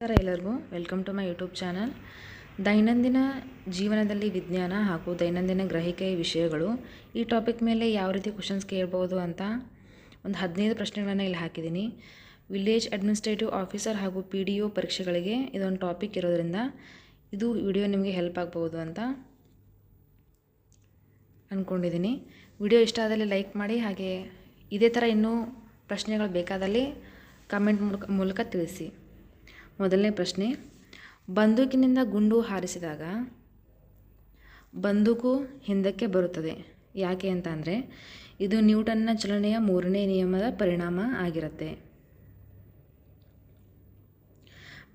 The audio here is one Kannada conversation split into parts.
ನಮಸ್ಕಾರ ಎಲ್ಲರಿಗೂ. Welcome to my YouTube channel ದೈನಂದಿನ ಜೀವನದಲ್ಲಿ ವಿಜ್ಞಾನ ಹಾಗೂ ದೈನಂದಿನ ಗ್ರಹಿಕೆಯ ವಿಷಯಗಳು ಈ ಟಾಪಿಕ್ ಮೇಲೆ ಯಾವ ರೀತಿ ಕ್ವಶನ್ಸ್ ಕೇಳ್ಬೋದು ಅಂತ ಒಂದು ಹದಿನೈದು ಪ್ರಶ್ನೆಗಳನ್ನು ಇಲ್ಲಿ ಹಾಕಿದ್ದೀನಿ. ವಿಲೇಜ್ ಅಡ್ಮಿನಿಸ್ಟ್ರೇಟಿವ್ ಆಫೀಸರ್ ಹಾಗೂ ಪಿ ಡಿ ಒ ಪರೀಕ್ಷೆಗಳಿಗೆ ಇದೊಂದು ಟಾಪಿಕ್ ಇರೋದ್ರಿಂದ ಇದು ವಿಡಿಯೋ ನಿಮಗೆ ಹೆಲ್ಪ್ ಆಗ್ಬೋದು ಅಂತ ಅಂದ್ಕೊಂಡಿದ್ದೀನಿ ವಿಡಿಯೋ ಇಷ್ಟ ಆದಲ್ಲಿ ಲೈಕ್ ಮಾಡಿ, ಹಾಗೆ ಇದೇ ಥರ ಇನ್ನೂ ಪ್ರಶ್ನೆಗಳು ಬೇಕಾದಲ್ಲಿ ಕಮೆಂಟ್ ಮೂಲಕ ಮೂಲಕ ತಿಳಿಸಿ. ಮೊದಲನೇ ಪ್ರಶ್ನೆ. ಬಂದೂಕಿನಿಂದ ಗುಂಡು ಹಾರಿಸಿದಾಗ ಬಂದೂಕು ಹಿಂದಕ್ಕೆ ಬರುತ್ತದೆ. ಯಾಕೆ ಅಂತ ಅಂದರೆ, ಇದು ನ್ಯೂಟನ್ನ ಚಲನೆಯ ಮೂರನೇ ನಿಯಮದ ಪರಿಣಾಮ ಆಗಿರುತ್ತೆ.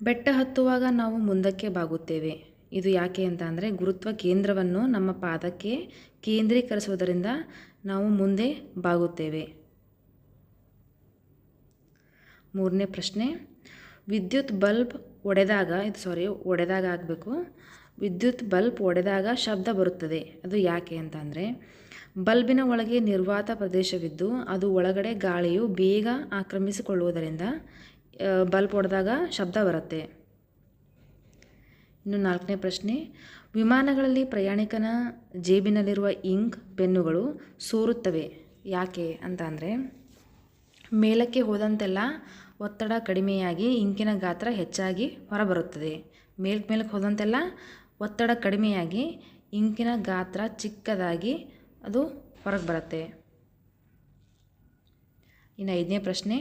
ಬೆಟ್ಟ ಹತ್ತುವಾಗ ನಾವು ಮುಂದಕ್ಕೆ ಬಾಗುತ್ತೇವೆ. ಇದು ಯಾಕೆ ಅಂತ ಅಂದರೆ, ಗುರುತ್ವ ಕೇಂದ್ರವನ್ನು ನಮ್ಮ ಪಾದಕ್ಕೆ ಕೇಂದ್ರೀಕರಿಸುವುದರಿಂದ ನಾವು ಮುಂದೆ ಬಾಗುತ್ತೇವೆ. ಮೂರನೇ ಪ್ರಶ್ನೆ ವಿದ್ಯುತ್ ಬಲ್ಬ್ ಒಡೆದಾಗ, ಇದು ಸಾರಿ ಒಡೆದಾಗ ಆಗಬೇಕು. ವಿದ್ಯುತ್ ಬಲ್ಬ್ ಒಡೆದಾಗ ಶಬ್ದ ಬರುತ್ತದೆ. ಅದು ಯಾಕೆ ಅಂತಂದರೆ, ಬಲ್ಬಿನ ಒಳಗೆ ನಿರ್ವಾತ ಪ್ರದೇಶವಿದ್ದು, ಅದು ಒಳಗಡೆ ಗಾಳಿಯು ಬೇಗ ಆಕ್ರಮಿಸಿಕೊಳ್ಳುವುದರಿಂದ ಬಲ್ಬ್ ಒಡೆದಾಗ ಶಬ್ದ ಬರುತ್ತೆ. ಇನ್ನು ನಾಲ್ಕನೇ ಪ್ರಶ್ನೆ, ವಿಮಾನಗಳಲ್ಲಿ ಪ್ರಯಾಣಿಕನ ಜೇಬಿನಲ್ಲಿರುವ ಇಂಕ್, ಪೆನ್ನುಗಳು ಸೋರುತ್ತವೆ. ಯಾಕೆ ಅಂತ ಅಂದರೆ ಮೇಲಕ್ಕೆ ಹೋದಂತೆಲ್ಲ ಒತ್ತಡ ಕಡಿಮೆಯಾಗಿ ಇಂಕಿನ ಗಾತ್ರ ಹೆಚ್ಚಾಗಿ ಹೊರಬರುತ್ತದೆ. ಮೇಲ್ಕ್ ಮೇಲಕ್ಕೆ ಹೋದಂತೆಲ್ಲ ಒತ್ತಡ ಕಡಿಮೆಯಾಗಿ ಇಂಕಿನ ಗಾತ್ರ ಚಿಕ್ಕದಾಗಿ ಅದು ಹೊರಗೆ ಬರುತ್ತೆ. ಇನ್ನು ಐದನೇ ಪ್ರಶ್ನೆ,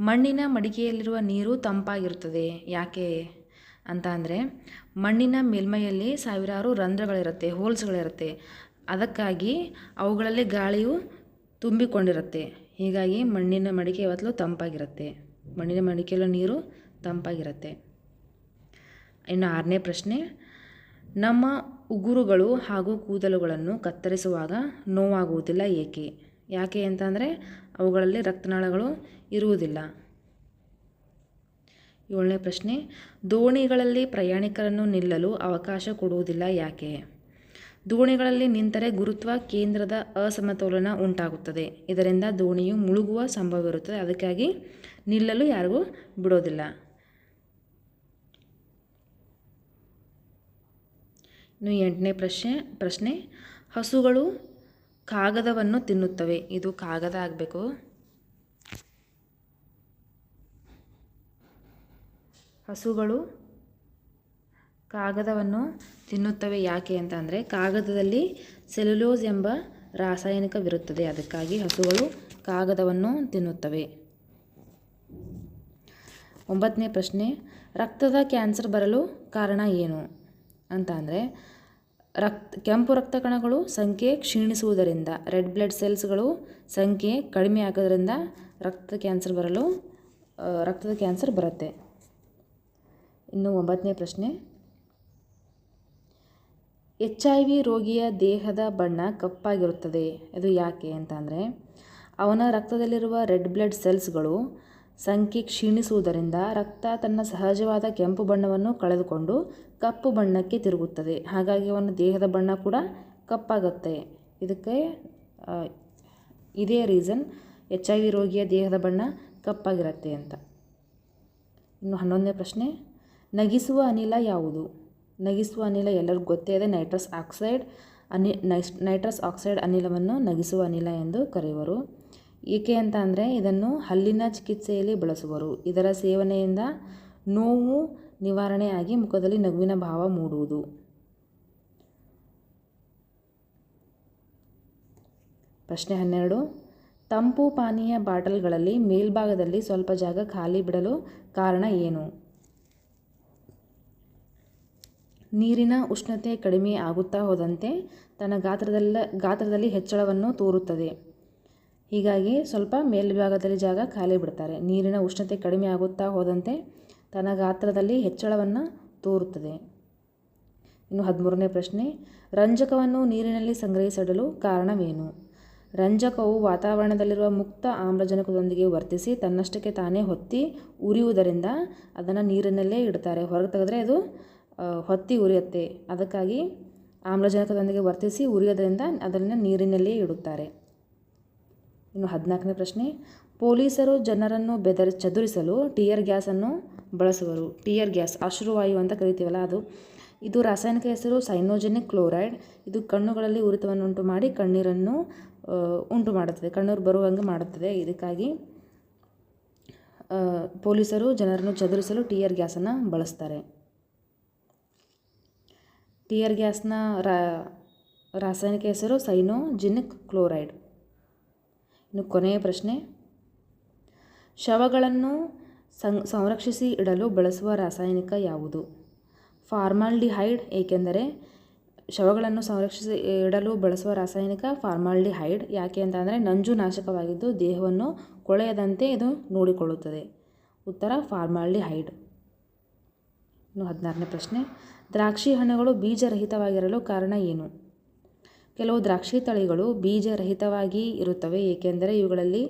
ಮಣ್ಣಿನ ಮಡಿಕೆಯಲ್ಲಿರುವ ನೀರು ತಂಪಾಗಿರುತ್ತದೆ. ಯಾಕೆ ಅಂತ ಅಂದರೆ, ಮಣ್ಣಿನ ಮೇಲ್ಮೈಯಲ್ಲಿ ಸಾವಿರಾರು ರಂಧ್ರಗಳಿರುತ್ತೆ, ಹೋಲ್ಸ್ಗಳಿರುತ್ತೆ. ಅದಕ್ಕಾಗಿ ಅವುಗಳಲ್ಲಿ ಗಾಳಿಯು ತುಂಬಿಕೊಂಡಿರುತ್ತೆ. ಹೀಗಾಗಿ ಮಣ್ಣಿನ ಮಡಿಕೆ ಯಾವತ್ತಲೂ ತಂಪಾಗಿರುತ್ತೆ. ಮಣ್ಣಿನ ಮಡಿಕೆಯಲ್ಲೂ ನೀರು ತಂಪಾಗಿರುತ್ತೆ. ಇನ್ನು ಆರನೇ ಪ್ರಶ್ನೆ, ನಮ್ಮ ಉಗುರುಗಳು ಹಾಗೂ ಕೂದಲುಗಳನ್ನು ಕತ್ತರಿಸುವಾಗ ನೋವಾಗುವುದಿಲ್ಲ ಏಕೆ? ಯಾಕೆ ಅಂತಂದರೆ ಅವುಗಳಲ್ಲಿ ರಕ್ತನಾಳಗಳು ಇರುವುದಿಲ್ಲ. ಏಳನೇ ಪ್ರಶ್ನೆ, ದೋಣಿಗಳಲ್ಲಿ ಪ್ರಯಾಣಿಕರನ್ನು ನಿಲ್ಲಲು ಅವಕಾಶ ಕೊಡುವುದಿಲ್ಲ ಯಾಕೆ? ದೋಣಿಗಳಲ್ಲಿ ನಿಂತರೆ ಗುರುತ್ವ ಕೇಂದ್ರದ ಅಸಮತೋಲನ ಉಂಟಾಗುತ್ತದೆ. ಇದರಿಂದ ದೋಣಿಯು ಮುಳುಗುವ ಸಂಭವ ಇರುತ್ತದೆ ಅದಕ್ಕಾಗಿ ನಿಲ್ಲಲು ಯಾರಿಗೂ ಬಿಡೋದಿಲ್ಲ. ಇನ್ನು ಎಂಟನೇ ಪ್ರಶ್ನೆ ಪ್ರಶ್ನೆ, ಹಸುಗಳು ಕಾಗದವನ್ನು ತಿನ್ನುತ್ತವೆ. ಇದು ಕಾಗದ ಆಗಬೇಕು. ಹಸುಗಳು ಕಾಗದವನ್ನು ತಿನ್ನುತ್ತವೆ ಯಾಕೆ ಅಂತ ಅಂದರೆ ಕಾಗದದಲ್ಲಿ ಸೆಲ್ಯುಲೋಸ್ ಎಂಬ ರಾಸಾಯನಿಕವಿರುತ್ತದೆ ಅದಕ್ಕಾಗಿ ಹಸುಗಳು ಕಾಗದವನ್ನು ತಿನ್ನುತ್ತವೆ. ಒಂಬತ್ತನೇ ಪ್ರಶ್ನೆ, ರಕ್ತದ ಕ್ಯಾನ್ಸರ್ ಬರಲು ಕಾರಣ ಏನು ಅಂತ ಅಂದರೆ, ರಕ್ತ, ಕೆಂಪು ರಕ್ತ ಕಣಗಳು ಸಂಖ್ಯೆ ಕ್ಷೀಣಿಸುವುದರಿಂದ, ರೆಡ್ ಬ್ಲಡ್ ಸೆಲ್ಸ್ಗಳು ಸಂಖ್ಯೆ ಕಡಿಮೆ ಆಗೋದರಿಂದ ರಕ್ತದ ಕ್ಯಾನ್ಸರ್ ಬರಲು ರಕ್ತದ ಕ್ಯಾನ್ಸರ್ ಬರುತ್ತೆ. ಇನ್ನು ಒಂಬತ್ತನೇ ಪ್ರಶ್ನೆ ಎಚ್ ಐ ವಿ ರೋಗಿಯ ದೇಹದ ಬಣ್ಣ ಕಪ್ಪಾಗಿರುತ್ತದೆ. ಅದು ಯಾಕೆ ಅಂತ ಅಂದರೆ ಅವನ ರಕ್ತದಲ್ಲಿರುವ ರೆಡ್ ಬ್ಲಡ್ ಸೆಲ್ಸ್ಗಳು ಸಂಖ್ಯೆ ಕ್ಷೀಣಿಸುವುದರಿಂದ ರಕ್ತ ತನ್ನ ಸಹಜವಾದ ಕೆಂಪು ಬಣ್ಣವನ್ನು ಕಳೆದುಕೊಂಡು ಕಪ್ಪು ಬಣ್ಣಕ್ಕೆ ತಿರುಗುತ್ತದೆ. ಹಾಗಾಗಿ ಅವನ ದೇಹದ ಬಣ್ಣ ಕೂಡ ಕಪ್ಪಾಗುತ್ತೆ. ಇದಕ್ಕೆ ಇದೇ ರೀಸನ್ ಎಚ್ ಐ ವಿ ರೋಗಿಯ ದೇಹದ ಬಣ್ಣ ಕಪ್ಪಾಗಿರುತ್ತೆ ಅಂತ. ಇನ್ನು ಹನ್ನೊಂದನೇ ಪ್ರಶ್ನೆ, ನಗಿಸುವ ಅನಿಲ ಯಾವುದು? ನಗಿಸುವ ಅನಿಲ, ಎಲ್ಲರಿಗೂ ಗೊತ್ತೇ ಇದೆ, ನೈಟ್ರಸ್ ಆಕ್ಸೈಡ್ ಅನಿ ನೈಟ್ರಸ್ ಆಕ್ಸೈಡ್ ಅನಿಲವನ್ನು ನಗಿಸುವ ಅನಿಲ ಎಂದು ಕರೆಯುವರು. ಏಕೆ ಅಂತ ಅಂದರೆ ಇದನ್ನು ಹಲ್ಲಿನ ಚಿಕಿತ್ಸೆಯಲ್ಲಿ ಬಳಸುವರು. ಇದರ ಸೇವನೆಯಿಂದ ನೋವು ನಿವಾರಣೆಯಾಗಿ ಮುಖದಲ್ಲಿ ನಗುವಿನ ಭಾವ ಮೂಡುವುದು. ಪ್ರಶ್ನೆ ಹನ್ನೆರಡು. ತಂಪು ಪಾನೀಯ ಬಾಟಲ್ಗಳಲ್ಲಿ ಮೇಲ್ಭಾಗದಲ್ಲಿ ಸ್ವಲ್ಪ ಜಾಗ ಖಾಲಿ ಬಿಡಲು ಕಾರಣ ಏನು? ನೀರಿನ ಉಷ್ಣತೆ ಕಡಿಮೆ ಆಗುತ್ತಾ ಹೋದಂತೆ ತನ್ನ ಗಾತ್ರದಲ್ಲ, ಗಾತ್ರದಲ್ಲಿ ಹೆಚ್ಚಳವನ್ನು ತೋರುತ್ತದೆ. ಹೀಗಾಗಿ ಸ್ವಲ್ಪ ಮೇಲ್ಭಾಗದಲ್ಲಿ ಜಾಗ ಖಾಲಿ ಬಿಡ್ತಾರೆ. ನೀರಿನ ಉಷ್ಣತೆ ಕಡಿಮೆ ಆಗುತ್ತಾ ಹೋದಂತೆ ತನ್ನ ಗಾತ್ರದಲ್ಲಿ ಹೆಚ್ಚಳವನ್ನು ತೋರುತ್ತದೆ. ಇನ್ನು ಹದಿಮೂರನೇ ಪ್ರಶ್ನೆ, ರಂಜಕವನ್ನು ನೀರಿನಲ್ಲಿ ಸಂಗ್ರಹಿಸಿಡಲು ಕಾರಣವೇನು? ರಂಜಕವು ವಾತಾವರಣದಲ್ಲಿರುವ ಮುಕ್ತ ಆಮ್ಲಜನಕದೊಂದಿಗೆ ವರ್ತಿಸಿ ತನ್ನಷ್ಟಕ್ಕೆ ತಾನೇ ಹೊತ್ತಿ ಉರಿಯುವುದರಿಂದ ಅದನ್ನು ನೀರಿನಲ್ಲೇ ಇಡ್ತಾರೆ ಹೊರಗೆ ತೆಗೆದ್ರೆ ಅದು ಹೊತ್ತಿ ಉರಿಯುತ್ತೆ. ಅದಕ್ಕಾಗಿ ಆಮ್ಲಜನಕದೊಂದಿಗೆ ವರ್ತಿಸಿ ಉರಿಯೋದ್ರಿಂದ ಅದನ್ನು ನೀರಿನಲ್ಲಿ ಇಡುತ್ತಾರೆ. ಇನ್ನು ಹದಿನಾಲ್ಕನೇ ಪ್ರಶ್ನೆ, ಪೊಲೀಸರು ಜನರನ್ನು ಬೆದರಿ, ಚದುರಿಸಲು ಟಿಯರ್ ಗ್ಯಾಸನ್ನು ಬಳಸುವರು. ಟಿಯರ್ ಗ್ಯಾಸ್ ಅಶ್ರುವಾಯು ಅಂತ ಕರಿತೀವಲ್ಲ ಅದು. ಇದು ರಾಸಾಯನಿಕ ಹೆಸರು ಸೈನೋಜೆನಿಕ್ ಕ್ಲೋರೈಡ್. ಇದು ಕಣ್ಣುಗಳಲ್ಲಿ ಉರಿತವನ್ನು ಉಂಟು ಮಾಡಿ ಕಣ್ಣೀರನ್ನು ಉಂಟು ಮಾಡುತ್ತದೆ. ಕಣ್ಣೂರು ಬರುವಂಗೆ ಮಾಡುತ್ತದೆ. ಇದಕ್ಕಾಗಿ ಪೊಲೀಸರು ಜನರನ್ನು ಚದುರಿಸಲು ಟಿಯರ್ ಗ್ಯಾಸನ್ನು ಬಳಸ್ತಾರೆ. ಟಿಯರ್ ಗ್ಯಾಸ್ನ ರಾಸಾಯನಿಕ ಹೆಸರು ಸೈನೋಜಿನಿಕ್ ಕ್ಲೋರೈಡ್ ಇನ್ನು ಕೊನೆಯ ಪ್ರಶ್ನೆ, ಶವಗಳನ್ನು ಸಂರಕ್ಷಿಸಿ ಇಡಲು ಬಳಸುವ ರಾಸಾಯನಿಕ ಯಾವುದು? ಫಾರ್ಮಾಲ್ಡಿಹೈಡ್ ಏಕೆಂದರೆ ಶವಗಳನ್ನು ಸಂರಕ್ಷಿಸಿ ಇಡಲು ಬಳಸುವ ರಾಸಾಯನಿಕ ಫಾರ್ಮಾಲ್ಡಿಹೈಡ್. ಯಾಕೆ ಅಂತಂದರೆ ನಂಜು ನಾಶಕವಾಗಿದ್ದು ದೇಹವನ್ನು ಕೊಳೆಯದಂತೆ ಇದು ನೋಡಿಕೊಳ್ಳುತ್ತದೆ. ಉತ್ತರ, ಫಾರ್ಮಾಲ್ಡಿಹೈಡ್. ಇನ್ನು ಹದಿನಾರನೇ ಪ್ರಶ್ನೆ ದ್ರಾಕ್ಷಿ ಹಣ್ಣುಗಳು ಬೀಜರಹಿತವಾಗಿರಲು ಕಾರಣ ಏನು? ಕೆಲವು ದ್ರಾಕ್ಷಿ ತಳಿಗಳು ಬೀಜರಹಿತವಾಗಿ ಇರುತ್ತವೆ, ಏಕೆಂದರೆ ಇವುಗಳಲ್ಲಿ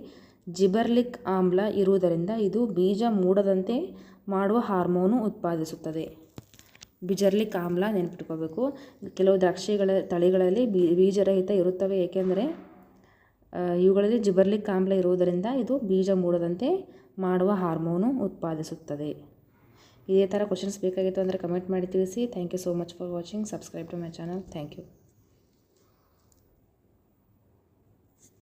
ಜಿಬರ್ಲಿಕ್ ಆಮ್ಲ ಇರುವುದರಿಂದ ಇದು ಬೀಜ ಮೂಡದಂತೆ ಮಾಡುವ ಹಾರ್ಮೋನು ಉತ್ಪಾದಿಸುತ್ತದೆ. ಬಿಜರ್ಲಿಕ್ ಆಮ್ಲ ನೆನಪಿಟ್ಕೋಬೇಕು. ಕೆಲವು ದ್ರಾಕ್ಷಿಗಳ ತಳಿಗಳಲ್ಲಿ ಬೀಜರಹಿತ ಇರುತ್ತವೆ, ಏಕೆಂದರೆ ಇವುಗಳಲ್ಲಿ ಜಿಬರ್ಲಿಕ್ ಆಮ್ಲ ಇರುವುದರಿಂದ ಇದು ಬೀಜ ಮೂಡದಂತೆ ಮಾಡುವ ಹಾರ್ಮೋನು ಉತ್ಪಾದಿಸುತ್ತದೆ. ಇದೇ ಥರ ಕ್ವಶನ್ಸ್ ಬೇಕಾಗಿತ್ತು ಅಂದರೆ ಕಮೆಂಟ್ ಮಾಡಿ ತಿಳಿಸಿ. Thank you so much for watching subscribe to my channel thank you